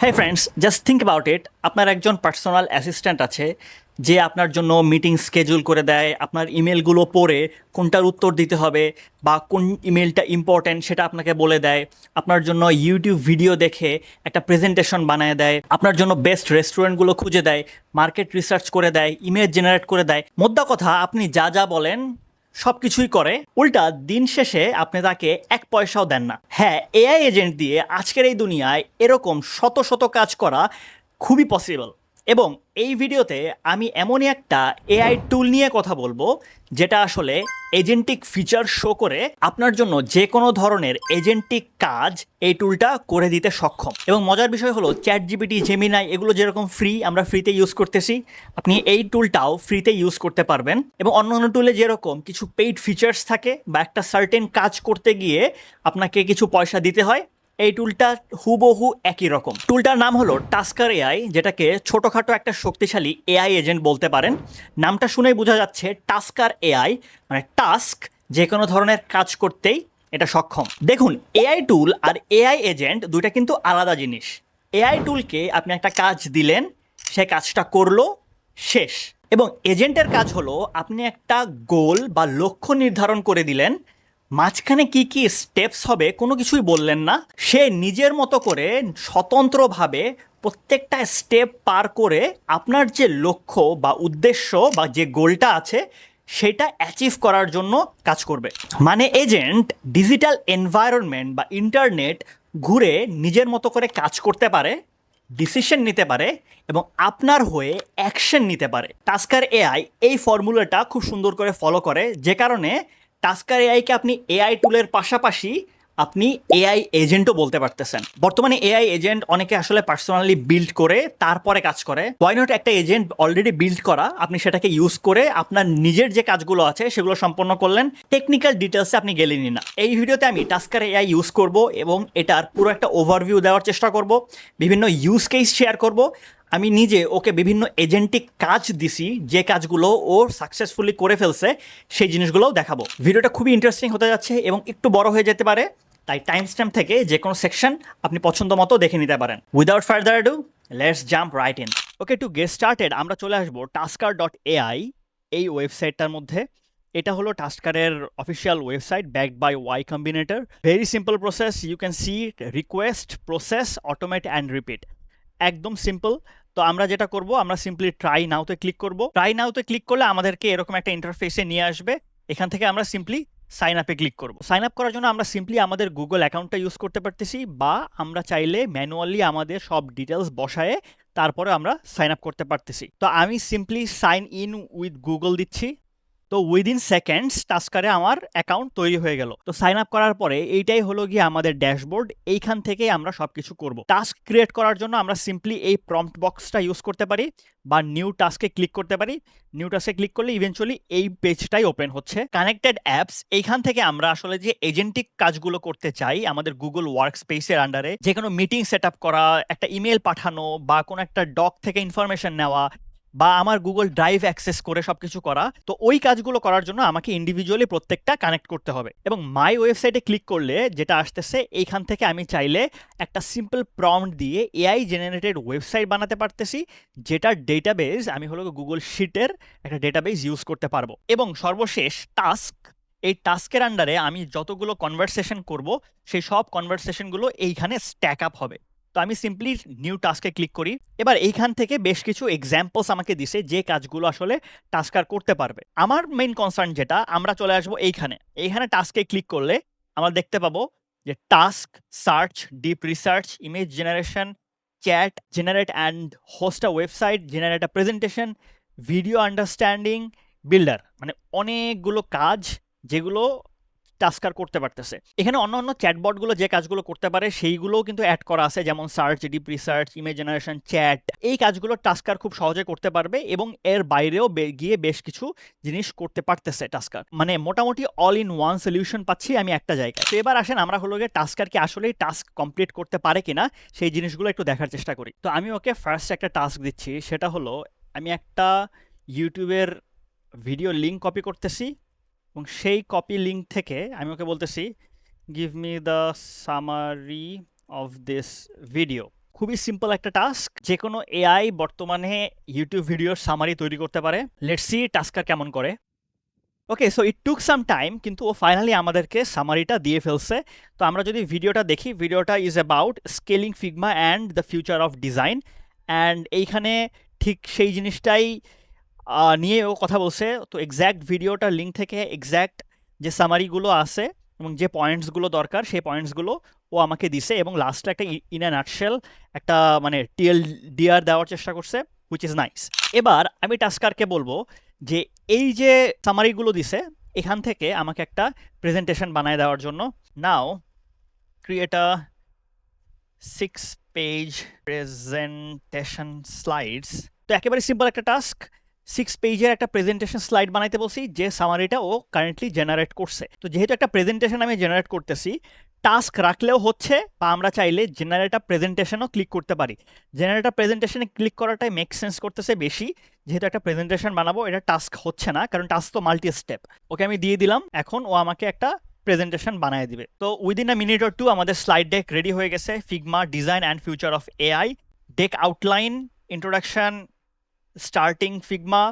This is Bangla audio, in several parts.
হ্যাঁ friends just think about it আপনার একজন পার্সোনাল অ্যাসিস্ট্যান্ট আছে, যে আপনার জন্য মিটিং স্কেজুল করে দেয়, আপনার ইমেলগুলো পড়ে কোনটার উত্তর দিতে হবে বা কোন ইমেলটা ইম্পর্ট্যান্ট সেটা আপনাকে বলে দেয়। আপনার জন্য ইউটিউব ভিডিও দেখে একটা প্রেজেন্টেশন বানায় দেয়। আপনার জন্য বেস্ট রেস্টুরেন্টগুলো খুঁজে দেয় মার্কেট রিসার্চ করে দেয় ইমেজ জেনারেট করে দেয়। মোদ্দা কথা, আপনি যা যা বলেন সব কিছুই করে। উল্টা দিন শেষে আপনি তাকে এক পয়সাও দেন না। হ্যাঁ এআই এজেন্ট দিয়ে আজকের এই দুনিয়ায় এরকম শত শত কাজ করা খুবই পসিবল এবং এই ভিডিওতে আমি এমনই একটা এআই টুল নিয়ে কথা বলব, যেটা আসলে এজেন্টিক ফিচার শো করে আপনার জন্য যে কোনো ধরনের এজেন্টিক কাজ এই টুলটা করে দিতে সক্ষম। এবং মজার বিষয় হলো চ্যাট জিপিটি জেমিনাই এগুলো যেরকম ফ্রি আমরা ফ্রিতে ইউজ করতেছি, আপনি এই টুলটাও ফ্রিতে ইউজ করতে পারবেন। এবং অন্য অন্য টুলে যেরকম কিছু পেইড ফিচার্স থাকে বা একটা সার্টেন কাজ করতে গিয়ে আপনাকে কিছু পয়সা দিতে হয় এই টুলটা হুবহু একই রকম। টুলটার নাম হলো টাস্কার এআই যেটাকে ছোটোখাটো একটা শক্তিশালী এআই এজেন্ট বলতে পারেন। নামটা শুনেই বোঝা যাচ্ছে টাস্কার এআই মানে টাস্ক যে কোনো ধরনের কাজ করতেই এটা সক্ষম। দেখুন এআই টুল আর এআই এজেন্ট দুইটা কিন্তু আলাদা জিনিস। এআই টুলকে আপনি একটা কাজ দিলেন, সে কাজটা করল, শেষ। এবং এজেন্টের কাজ হলো আপনি একটা গোল বা লক্ষ্য নির্ধারণ করে দিলেন মাঝখানে কি কি স্টেপস হবে কোনো কিছুই বললেন না। সে নিজের মতো করে স্বতন্ত্রভাবে প্রত্যেকটা স্টেপ পার করে আপনার যে লক্ষ্য বা উদ্দেশ্য বা যে গোলটা আছে, সেটা অ্যাচিভ করার জন্য কাজ করবে। মানে এজেন্ট ডিজিটাল এনভায়রনমেন্ট বা ইন্টারনেট ঘুরে নিজের মতো করে কাজ করতে পারে ডিসিশন নিতে পারে এবং আপনার হয়ে অ্যাকশন নিতে পারে। টাস্কার এআই এই ফর্মুলাটা খুব সুন্দর করে ফলো করে, যে কারণে টাস্কার এআইকে আপনি এআই টুলের পাশাপাশি আপনি এআই এজেন্টও বলতে পারতেছেন। বর্তমানে এআই এজেন্ট অনেকে আসলে পার্সোনালি বিল্ড করে, তারপরে কাজ করে। নট একটা এজেন্ট অলরেডি বিল্ড করা? আপনি সেটাকে ইউজ করে আপনার নিজের যে কাজগুলো আছে, সেগুলো সম্পন্ন করলেন। টেকনিক্যাল ডিটেলসে আপনি গেলেনই না। এই ভিডিওতে আমি টাস্কার এআই ইউজ করব এবং এটার পুরো একটা ওভারভিউ দেওয়ার চেষ্টা করব। বিভিন্ন ইউজ কেস শেয়ার করব। আমি নিজে ওকে বিভিন্ন এজেন্টিক কাজ দিছি, যে কাজগুলো ও সাকসেসফুলি করে ফেলছে, সেই জিনিসগুলোও দেখাবো। ভিডিওটা খুবই ইন্টারেস্টিং হতে যাচ্ছে এবং একটু বড় হয়ে যেতে পারে, তাই টাইম স্ট্যাম্প থেকে যে কোনো সেকশন আপনি পছন্দ মতো দেখে নিতে পারেন। Without further do let's jump right in okay to get started আমরা চলে আসব টাস্কার ডট এআই এই ওয়েবসাইটটার মধ্যে। এটা হলো টাস্কারের official website backed by Y combinator very simple process you can see request process automate and repeat একদম সিম্পল তো আমরা যেটা করব, আমরা সিম্পলি ট্রাই নাওতে ক্লিক করব। ট্রাই নাওতে ক্লিক করলে আমাদেরকে এরকম একটা ইন্টারফেসে নিয়ে আসবে। এখান থেকে আমরা সিম্পলি সাইন আপে ক্লিক করব। সাইন আপ করার জন্য আমরা সিম্পলি আমাদের গুগল অ্যাকাউন্টটা ইউজ করতে পারতেছি বা আমরা চাইলে ম্যানুয়ালি আমাদের সব ডিটেলস বসায়ে তারপরে আমরা সাইন আপ করতে পারতেছি। তো আমি simply sign in with Google দিচ্ছি। তো উইদিন সেকেন্ডস টাস্কারে আমার অ্যাকাউন্ট তৈরি হয়ে গেল। তো সাইন আপ করার পরে এইটাই হলো গিয়ে আমাদের ড্যাশবোর্ড এইখান থেকে আমরা সব কিছু করব। টাস্ক ক্রিয়েট করার জন্য আমরা সিম্পলি এই প্রম্পট বক্সটা ইউজ করতে পারি বা নিউ টাস্কে ক্লিক করতে পারি। নিউ টাস্কে ক্লিক করলে ইভেনচুয়ালি এই পেজটাই ওপেন হচ্ছে। কানেক্টেড অ্যাপস এইখান থেকে আমরা আসলে যে এজেন্টিক কাজগুলো করতে চাই, আমাদের গুগল ওয়ার্ক স্পেসের আন্ডারে যে কোনো মিটিং সেট করা, একটা ইমেল পাঠানো বা কোনো একটা ডক থেকে ইনফরমেশন নেওয়া বা আমার গুগল ড্রাইভ অ্যাক্সেস করে সব কিছু করা, তো ওই কাজগুলো করার জন্য আমাকে ইন্ডিভিজুয়ালি প্রত্যেকটা কানেক্ট করতে হবে। এবং মাই ওয়েবসাইটে ক্লিক করলে যেটা আসতেছে, এইখান থেকে আমি চাইলে একটা সিম্পল প্রম্পট দিয়ে এআই জেনারেটেড ওয়েবসাইট বানাতে পারতেছি, যেটার ডেটাবেজ আমি হলো গুগল শিটের একটা ডেটাবেজ ইউজ করতে পারব। এবং সর্বশেষ টাস্ক এই টাস্কের আন্ডারে আমি যতগুলো কনভারসেশন করব, সেই সব কনভারসেশনগুলো এইখানে স্ট্যাক আপ হবে। তো আমি সিম্পলি নিউ টাস্কে ক্লিক করি। এবার এইখান থেকে বেশ কিছু এক্সাম্পলস আমাকে দিছে যে কাজগুলো আসলে টাস্কার করতে পারবে। আমার মেইন কনসার্ন যেটা, আমরা চলে আসব এইখানে। এইখানে টাস্কে ক্লিক করলে আমরা দেখতে পাবো যে task search deep research image generation chat generate and host website generate presentation video understanding builder মানে অনেকগুলো কাজ যেগুলো টাস্কার করতে পারতেছে। এখানে অন্য অন্য চ্যাটবটগুলো যে কাজগুলো করতে পারে, সেইগুলোও কিন্তু অ্যাড করা আছে, যেমন search deep research image generation chat এই কাজগুলো টাস্কার খুব সহজে করতে পারবে এবং এর বাইরেও গিয়ে বেশ কিছু জিনিস করতে পারতেছে টাস্কার মানে মোটামুটি অল ইন ওয়ান সলিউশন পাচ্ছি আমি একটা জায়গায়। তো এবার আসেন, আমরা হলো গিয়ে টাস্কার কি আসলেই টাস্ক কমপ্লিট করতে পারে কিনা, সেই জিনিসগুলো একটু দেখার চেষ্টা করি। তো আমি ওকে ফার্স্ট একটা টাস্ক দিচ্ছি, সেটা হলো আমি একটা ইউটিউবের ভিডিও লিঙ্ক কপি করতেছি। এবং সেই কপি লিঙ্ক থেকে আমি ওকে বলতেছি give me the summary of this video খুবই সিম্পল একটা টাস্ক যে কোনো এআই বর্তমানে ইউটিউব ভিডিওর সামারি তৈরি করতে পারে। লেটস সি টাস্কার কেমন করে। Okay so it took some time কিন্তু ও ফাইনালি আমাদেরকে সামারিটা দিয়ে ফেলছে। তো আমরা যদি ভিডিওটা দেখি ভিডিওটা is about scaling Figma and the future of design and এইখানে ঠিক সেই জিনিসটাই নিয়ে ও কথা বলছে। তো এক্স্যাক্ট ভিডিওটার লিঙ্ক থেকে এক্স্যাক্ট যে সামারিগুলো আছে এবং যে পয়েন্টসগুলো দরকার, সেই পয়েন্টসগুলো ও আমাকে দিছে এবং লাস্টে একটা ইন অ্যান নাটশেল একটা মানে টিএল ডিআর দেওয়ার চেষ্টা করছে হুইচ ইজ নাইস এবার আমি টাস্কারকে বলব যে এই যে সামারিগুলো দিছে, এখান থেকে আমাকে একটা প্রেজেন্টেশন বানায় দেওয়ার জন্য। Now create a six page presentation slides তো একেবারে সিম্পল একটা টাস্ক সিক্স পেজের একটা প্রেজেন্টেশন স্লাইড বানাইতে বলছি, যে সামারিটা ও কারেন্টলি জেনারেট করছে। তো যেহেতু একটা প্রেজেন্টেশন আমি জেনারেট করতেছি টাস্ক রাখলেও হচ্ছে বা আমরা চাইলে জেনারেটা প্রেজেন্টেশনও ক্লিক করতে পারি। জেনারেটা প্রেজেন্টেশনে ক্লিক করাটাই মেক সেন্স করতেছে বেশি। যেহেতু একটা প্রেজেন্টেশন বানাবো, এটা টাস্ক হচ্ছে না, কারণ টাস্ক তো মাল্টি স্টেপ ওকে, আমি দিয়ে দিলাম, এখন ও আমাকে একটা প্রেজেন্টেশন বানিয়ে দিবে। তো within a minute or two আমাদের স্লাইড ডেক রেডি হয়ে গেছে Figma design and future of AI deck outline introduction starting Figma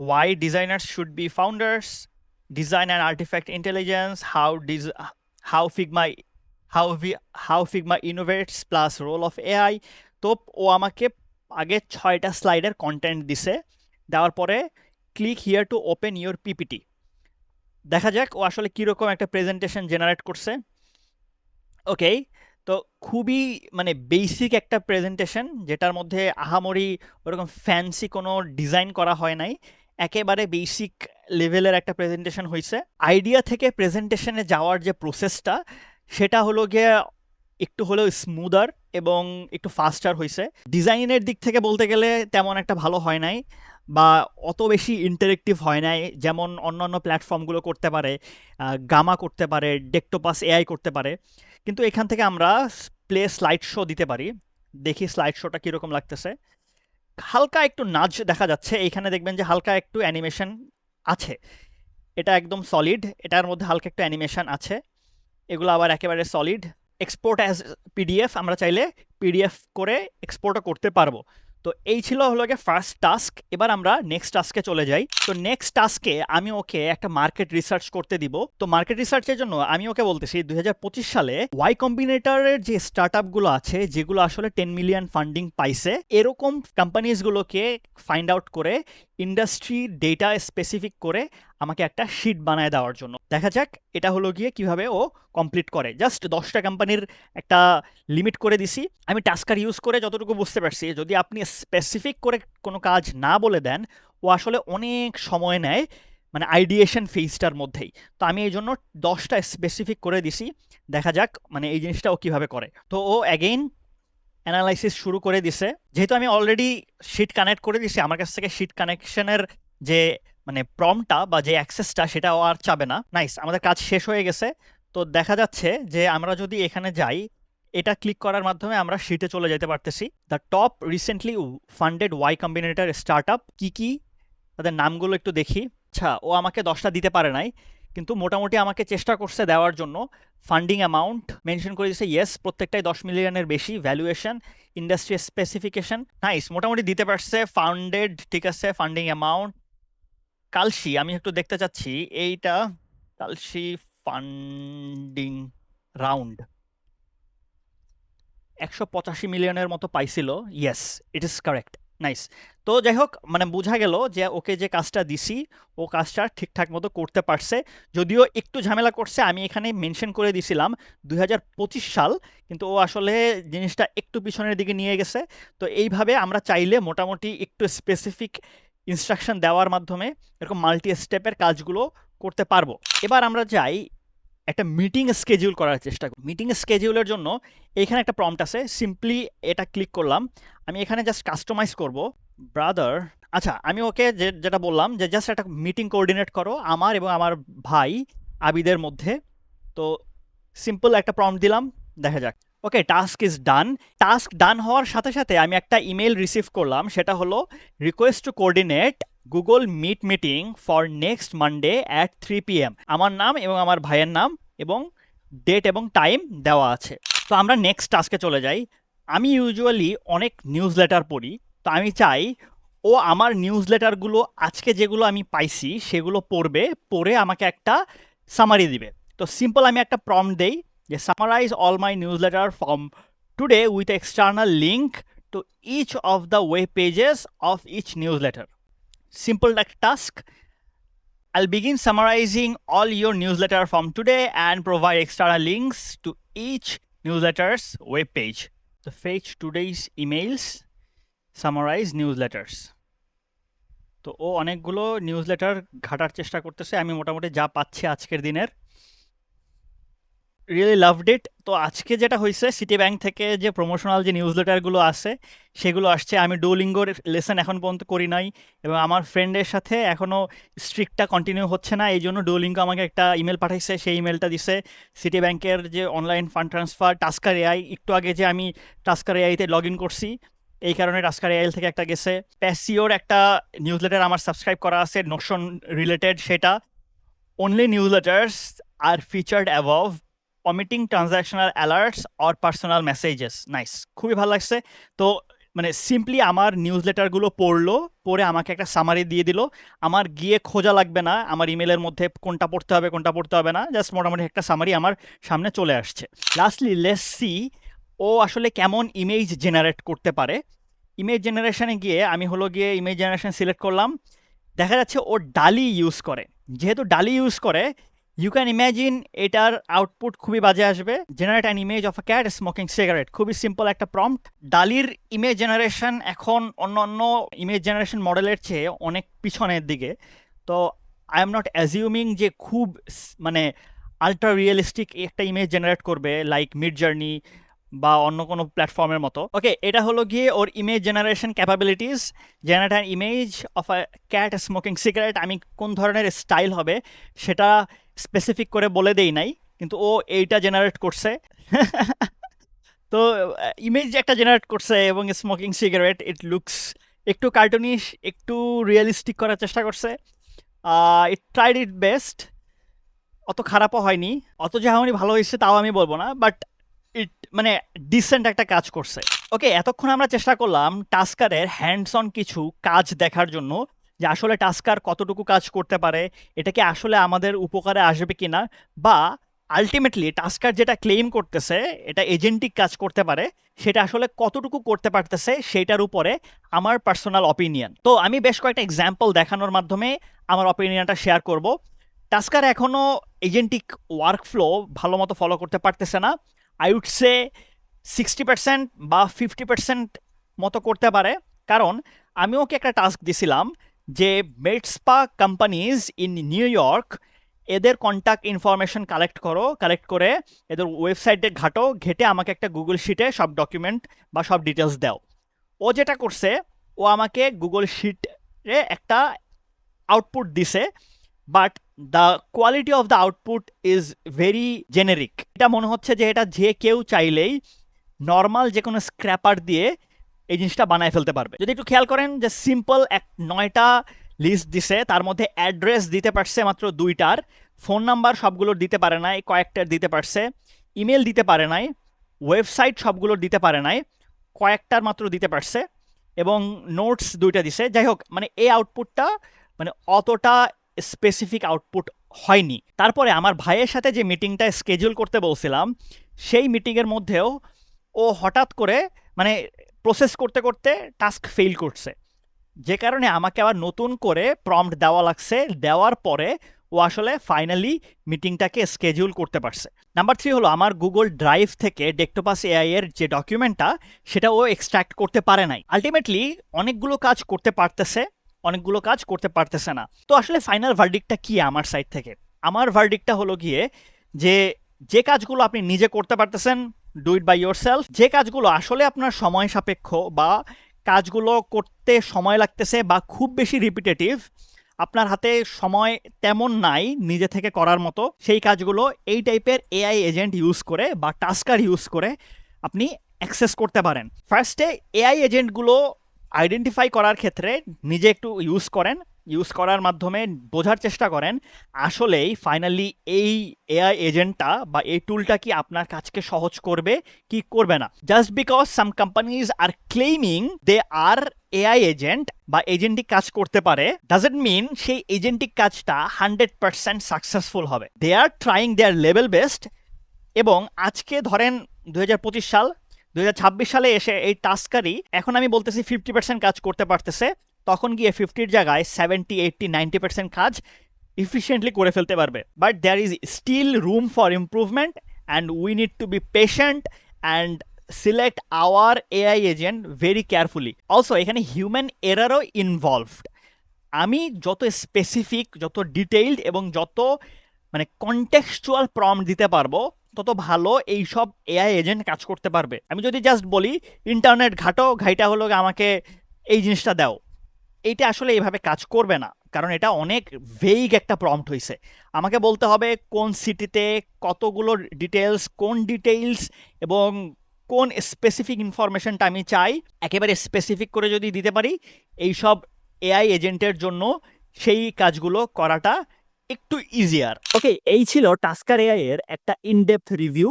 why designers should be founders design and artifact intelligence how dis- how figma how we how figma innovates plus role of ai তো ও আমাকে আগে ছয়টা স্লাইডের কন্টেন্ট দিছে দেওয়ার পরে click here to open your PPT দেখা যাক ও আসলে কীরকম একটা প্রেজেন্টেশন জেনারেট করছে ওকে তো খুবই মানে বেসিক একটা প্রেজেন্টেশন যেটার মধ্যে আহামরি ওরকম ফ্যান্সি কোনো ডিজাইন করা হয় নাই। একেবারে বেসিক লেভেলের একটা প্রেজেন্টেশন হয়েছে আইডিয়া থেকে প্রেজেন্টেশনে যাওয়ার যে প্রসেসটা সেটা হলো গিয়ে একটু হলেও স্মুদার এবং একটু ফাস্টার হয়েছে ডিজাইনের দিক থেকে বলতে গেলে তেমন একটা ভালো হয় নাই বা অত বেশি ইন্টারেক্টিভ হয় নাই যেমন অন্যান্য প্ল্যাটফর্মগুলো করতে পারে গামা করতে পারে ডেকটোপাস এআই করতে পারে। কিন্তু এখান থেকে আমরা প্লে স্লাইড শো দিতে পারি। দেখি স্লাইড শোটা কীরকম লাগতেছে। হালকা একটু নাচ দেখা যাচ্ছে। এইখানে দেখবেন যে হালকা একটু অ্যানিমেশন আছে। এটা একদম সলিড এটার মধ্যে হালকা একটু অ্যানিমেশন আছে। এগুলো আবার একেবারে সলিড এক্সপোর্ট অ্যাজ পিডিএফ আমরা চাইলে পিডিএফ করে এক্সপোর্টও করতে পারব। তো এই ছিল হলো গিয়ে ফার্স্ট টাস্ক এবার আমরা নেক্সট টাস্কে চলে যাই। তো নেক্সট টাস্কে আমি ওকে একটা মার্কেট রিসার্চ করতে দিব। তো মার্কেট রিসার্চের জন্য আমি ওকে বলতেছি, দুই হাজার পঁচিশ সালে ওয়াই কম্বিনেটরের যে স্টার্টগুলো আছে, যেগুলো আসলে টেন মিলিয়ন ফান্ডিং পাইছে, এরকম কোম্পানিজগুলোকে ফাইন্ড আউট করে ইন্ডাস্ট্রি ডেটা স্পেসিফিক করে আমাকে একটা শিট বানায় দেওয়ার জন্য। দেখা যাক, এটা হলো গিয়ে কীভাবে ও কমপ্লিট করে। জাস্ট দশটা কোম্পানির একটা লিমিট করে দিছি। আমি টাস্কার ইউজ করে যতটুকু বুঝতে পারছি, যদি আপনি স্পেসিফিক করে কোনো কাজ না বলে দেন, ও আসলে অনেক সময় নেয় মানে আইডিয়েশন ফেজটার মধ্যেই। তো আমি এই জন্য দশটা স্পেসিফিক করে দিছি। দেখা যাক মানে এই জিনিসটা ও কীভাবে করে। তো ও অ্যাগেইন অ্যানালাইসিস শুরু করে দিছে। যেহেতু আমি অলরেডি শিট কানেক্ট করে দিছি, আমার কাছ থেকে শিট কানেকশনের যে মানে প্রমটা বা যে অ্যাক্সেসটা সেটা আর চাবে না। নাইস আমাদের কাজ শেষ হয়ে গেছে। তো দেখা যাচ্ছে যে আমরা যদি এখানে যাই, এটা ক্লিক করার মাধ্যমে আমরা শিটে চলে যেতে পারতেছি। The top recently funded Y combinator startup কী কী? তাদের নামগুলো একটু দেখি। আচ্ছা ও আমাকে দশটা দিতে পারে নাই, কিন্তু মোটামুটি আমাকে চেষ্টা করছে দেওয়ার জন্য। ফান্ডিং অ্যামাউন্ট মেনশন করে দিয়েছে ইয়েস প্রত্যেকটাই দশ মিলিয়নের বেশি। ভ্যালুয়েশন ইন্ডাস্ট্রি স্পেসিফিকেশন নাইস মোটামুটি দিতে পারছে ফান্ডেড ঠিক আছে ফান্ডিং অ্যামাউন্ট কালসি, আমি একটু দেখতে চাচ্ছি, এইটা কালসি ফান্ডিং রাউন্ড। একশো পঁচাশি মিলিয়নের মতো পাইছিল yes it is correct nice তো যাই হোক মানে বোঝা গেল যে ওকে যে কাজটা দিছি, ও কাজটা ঠিকঠাক মতো করতে পারছে। যদিও একটু ঝামেলা করছে, আমি এখানে মেনশন করে দিছিলাম দুই সাল, কিন্তু ও আসলে জিনিসটা একটু পিছনের দিকে নিয়ে গেছে। তো এইভাবে আমরা চাইলে মোটামুটি একটু স্পেসিফিক ইনস্ট্রাকশন দেওয়ার মাধ্যমে এরকম মাল্টি স্টেপের কাজগুলো করতে পারব। এবার আমরা যাই একটা মিটিং স্কেডিউল করার চেষ্টা করি। মিটিং স্কেডিউলের জন্য এখানে একটা প্রম্পট আছে সিম্পলি এটা ক্লিক করলাম। আমি এখানে জাস্ট কাস্টমাইজ করব। ব্রাদার আচ্ছা আমি ওকে যে, যেটা বললাম যে জাস্ট একটা মিটিং কোঅর্ডিনেট করো আমার এবং আমার ভাই আবিদের মধ্যে। তো সিম্পল একটা প্রম্পট দিলাম, দেখা যাক। Okay task is done task done হওয়ার সাথে সাথে আমি একটা ইমেল রিসিভ করলাম, সেটা হলো request to coordinate Google meet meeting for next Monday at three P M আমার নাম এবং আমার ভাইয়ের নাম এবং ডেট এবং টাইম দেওয়া আছে। তো আমরা নেক্সট টাস্কে চলে যাই। আমি ইউজুয়ালি অনেক নিউজ লেটার পড়ি, তো আমি চাই ও আমার নিউজ লেটারগুলো আজকে যেগুলো আমি পাইছি, সেগুলো পড়বে, পড়ে আমাকে একটা সামারি দিবে। তো সিম্পল আমি একটা প্রম দেই যে my newsletter from today with external link to each of the web pages of each newsletter simple task. I'll begin summarizing all your newsletter from today and provide external links to each newsletter's web page. So fetch today's emails, summarize newsletters. তো ও অনেকগুলো নিউজ লেটার ঘাটার চেষ্টা করতেছে আমি মোটামুটি যা পাচ্ছি আজকের দিনের রিয়েলি লাভড ইট তো আজকে যেটা হয়েছে সিটি ব্যাংক থেকে যে প্রমোশনাল যে নিউজ লেটারগুলো আছে সেগুলো আসছে। আমি ডোলিঙ্গোর লেসন এখন পর্যন্ত করি নাই এবং আমার ফ্রেন্ডের সাথে এখনও স্ট্রিক্টটা কন্টিনিউ হচ্ছে না। এই জন্য ডোলিঙ্গো আমাকে একটা ইমেল পাঠাইছে, সেই ইমেলটা দিছে। সিটি ব্যাংকের যে online fund transfer Tasker AI একটু আগে যে আমি টাস্কার এআইতে লগ ইন করছি, এই কারণে টাস্কার এআইএল থেকে একটা গেছে। প্যাসিওর একটা নিউজ লেটার আমার সাবস্ক্রাইব করা আছে নোশন রিলেটেড সেটা। অনলি নিউজ লেটার্স আর featured অ্যাভভ omitting transactional alerts or personal messages nice খুবই ভালো লাগছে। তো মানে সিম্পলি আমার নিউজ লেটারগুলো পড়ল, পড়ে আমাকে একটা সামারি দিয়ে দিল। আমার গিয়ে খোঁজা লাগবে না, আমার ইমেলের মধ্যে কোনটা পড়তে হবে, কোনটা পড়তে হবে না জাস্ট মোটামুটি একটা সামারি আমার সামনে চলে আসছে। লাস্টলি লেস সি ও আসলে কেমন ইমেজ জেনারেট করতে পারে। ইমেজ জেনারেশনে গিয়ে আমি হলো গিয়ে ইমেজ জেনারেশন সিলেক্ট করলাম। দেখা যাচ্ছে ও ডালি ইউজ করে। যেহেতু ডালি ইউজ করে ইউ ক্যান ইম্যাজিন এটার আউটপুট খুবই বাজে আসবে। Generate an image of a cat smoking cigarette খুবই সিম্পল একটা প্রম্পট ডালির ইমেজ জেনারেশন এখন অন্য অন্য ইমেজ জেনারেশন মডেলের চেয়ে অনেক পিছনের দিকে। তো আই এম নট অ্যাজিউমিং যে খুব মানে আলট্রা রিয়েলিস্টিক একটা ইমেজ জেনারেট করবে লাইক মিড জার্নি বা অন্য কোনো প্ল্যাটফর্মের মতো। ওকে এটা হলো গিয়ে ওর image generation capabilities generate an image of a cat smoking cigarette আমি কোন ধরনের স্টাইল হবে সেটা স্পেসিফিক করে বলে দেই নাই, কিন্তু ও এইটা জেনারেট করছে। তো ইমেজ একটা জেনারেট করছে এবং স্মোকিং সিগারেট ইট লুকস একটু কার্টুনিশ একটু রিয়েলিস্টিক করার চেষ্টা করছে। ইট ট্রাইড ইট বেস্ট অত খারাপও হয়নি। অত যেমনই ভালো হয়েছে তাও আমি বলব না বাট ইট মানে ডিসেন্ট একটা কাজ করছে। ওকে এতক্ষণ আমরা চেষ্টা করলাম টাস্কারের হ্যান্ডস অন কিছু কাজ দেখার জন্য, যে আসলে টাস্কার কতটুকু কাজ করতে পারে, এটা কি আসলে আমাদের উপকারে আসবে কিনা, বা আলটিমেটলি টাস্কার যেটা ক্লেম করতেছে, এটা এজেন্টিক কাজ করতে পারে, সেটা আসলে কতটুকু করতে পারতেছে, সেটার উপরে আমার পার্সোনাল অপিনিয়ন তো আমি বেশ কয়েকটা এক্সাম্পল দেখানোর মাধ্যমে আমার অপিনিয়নটা শেয়ার করব। টাস্কার এখনও এজেন্টিক ওয়ার্কফ্লো ভালো মতো ফলো করতে পারতেছে না। I would say sixty percent বা ফিফটি পার্সেন্ট মতো করতে পারে। কারণ আমি ওকে একটা টাস্ক দিছিলাম যে med spa companies in New York এদের কন্ট্যাক্ট ইনফরমেশন কালেক্ট করো কালেক্ট করে এদের ওয়েবসাইটে ঘাটো, ঘেটে আমাকে একটা গুগল শিটে সব ডকুমেন্ট বা সব ডিটেলস দাও। ও যেটা করছে, ও আমাকে গুগল শিটে একটা আউটপুট দিছে but the quality of the output is very generic. এটা মনে হচ্ছে যে এটা যে কেউ চাইলেই নর্মাল যে কোনো স্ক্র্যাপার দিয়ে এই জিনিসটা বানায় ফেলতে পারবে। যদি একটু খেয়াল করেন যে সিম্পল এক নয়টা লিস্ট দিছে, তার মধ্যে অ্যাড্রেস দিতে পারছে মাত্র দুইটার, ফোন নাম্বার সবগুলোর দিতে পারে নাই, কয়েকটার দিতে পারছে, ইমেল দিতে পারে নাই, ওয়েবসাইট সবগুলোর দিতে পারে নাই, কয়েকটার মাত্র দিতে পারছে এবং নোটস দুইটা দিছে। যাই হোক মানে এই আউটপুটটা মানে অতটা স্পেসিফিক আউটপুট হয়নি। তারপরে আমার ভাইয়ের সাথে যে মিটিংটা স্কেজুল করতে বলছিলাম, সেই মিটিংয়ের মধ্যেও ও হঠাৎ করে মানে প্রসেস করতে করতে টাস্ক ফেল করছে। যে কারণে আমাকে আবার নতুন করে প্রম্পট দেওয়া লাগছে। দেওয়ার পরে ও আসলে ফাইনালি মিটিংটাকে স্কেজুল করতে পারছে। নাম্বার থ্রি হলো আমার গুগল ড্রাইভ থেকে ডেক্টোপাস এআই এর যে ডকুমেন্টটা সেটা ও এক্সট্রাক্ট করতে পারে নাই। আলটিমেটলি অনেকগুলো কাজ করতে পারতেছে। অনেকগুলো কাজ করতে পারতেছে না। তো আসলে ফাইনাল ভার্ডিকটা কি আমার সাইড থেকে? আমার ভার্ডিকটা হলো গিয়ে যে যে কাজগুলো আপনি নিজে করতে পারতেছেন do it by yourself যে কাজগুলো আসলে আপনার সময় সাপেক্ষ বা কাজগুলো করতে সময় লাগতেছে বা খুব বেশি রিপিটেটিভ আপনার হাতে সময় তেমন নাই নিজে থেকে করার মতো, সেই কাজগুলো এই টাইপের এআই এজেন্ট ইউজ করে বা টাস্কার ইউজ করে আপনি অ্যাক্সেস করতে পারেন। ফার্স্টে এআই এজেন্টগুলো আইডেন্টিফাই করার ক্ষেত্রে নিজে একটু ইউজ করেন ইউজ করার মাধ্যমে বোঝার চেষ্টা করেন, আসলেই ফাইনালি এই এআই এজেন্টটা বা এই টুলটা কি আপনার কাজকে সহজ করবে, কি করবে না। Just because some companies are claiming they are AI agent বা এজেন্টিক কাজ করতে পারে ডাজেন্ট মিন সেই এজেন্টিক কাজটা হান্ড্রেড পার্সেন্ট সাকসেসফুল হবে। They are trying their level best এবং আজকে ধরেন দু হাজার পঁচিশ সাল দু হাজার ছাব্বিশ সালে এসে এই টাস্কারই, এখন আমি বলতেছি ফিফটি পার্সেন্ট কাজ করতে পারতেছে, তখন গিয়ে ফিফটির জায়গায় সেভেন্টি, এইটটি, নাইনটি পার্সেন্ট কাজ ইফিসিয়েন্টলি করে ফেলতে পারবে। But there is still room for improvement and we need to be patient and select our AI agent very carefully also এখানে হিউম্যান এরারও ইনভলভড আমি যত স্পেসিফিক যত ডিটেইলড এবং যত মানে কনটেক্সচুয়াল প্রম দিতে পারব তত ভালো এই সব এআই এজেন্ট কাজ করতে পারবে। আমি যদি জাস্ট বলি ইন্টারনেট ঘাটো, ঘাইটা হলো আমাকে এই জিনিসটা দাও। এইটা আসলে এইভাবে কাজ করবে না, কারণ এটা অনেক ভেইগ একটা প্রম্পট হয়েছে আমাকে বলতে হবে কোন সিটিতে কতগুলো ডিটেলস কোন ডিটেইলস এবং কোন স্পেসিফিক ইনফরমেশনটা আমি চাই। একেবারে স্পেসিফিক করে যদি দিতে পারি এই সব এআই এজেন্টের জন্য সেই কাজগুলো করাটা একটু ইজিয়ার ওকে এই ছিল টাস্কার এআই এর একটা ইনডেপথ রিভিউ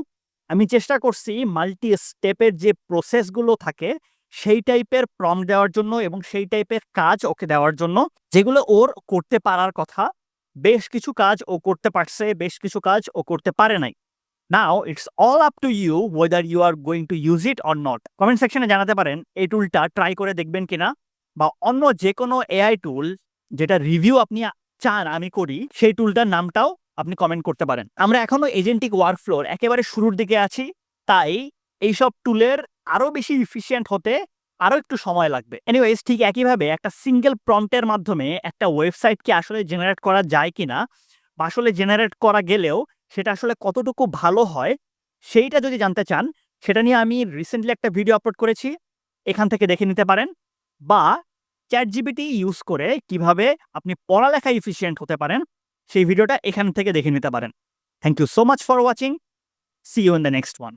আমি চেষ্টা করছি মাল্টি স্টেপের যে প্রসেসগুলো থাকে, সেই টাইপের প্রম দেওয়ার জন্য এবং সেই টাইপের কাজ ওকে দেওয়ার জন্য, যেগুলো ওর করতে পারার কথা, বেশ কিছু কাজ ও করতে পারছে, বেশ কিছু কাজ ও করতে পারে নাই। Now it's all up to you whether you are going to use it or not comment সেকশনে জানাতে পারেন এই টুলটা ট্রাই করে দেখবেন কিনা, বা অন্য যে কোনো এআই টুল যেটা রিভিউ আপনি চান আমি করি, সেই টুলটার নামটাও আপনি কমেন্ট করতে পারেন। আমরা এখনও এজেন্টিক ওয়ার্কফ্লোর একেবারে শুরুর দিকে আছি, তাই এইসব টুলের আরও বেশি ইফিসিয়েন্ট হতে আরও একটু সময় লাগবে। এনিওয়েজ ঠিক একইভাবে একটা সিঙ্গেল প্রম্পটের মাধ্যমে একটা ওয়েবসাইটকে আসলে জেনারেট করা যায় কিনা বা আসলে জেনারেট করা গেলেও সেটা আসলে কতটুকু ভালো হয়, সেইটা যদি জানতে চান, সেটা নিয়ে আমি রিসেন্টলি একটা ভিডিও আপলোড করেছি, এখান থেকে দেখে নিতে পারেন বা চ্যাট জিবিটি ইউজ করে কীভাবে আপনি পড়ালেখা ইফিসিয়েন্ট হতে পারেন, সেই ভিডিওটা এখান থেকে দেখে নিতে পারেন। Thank you so much for watching see you in the next one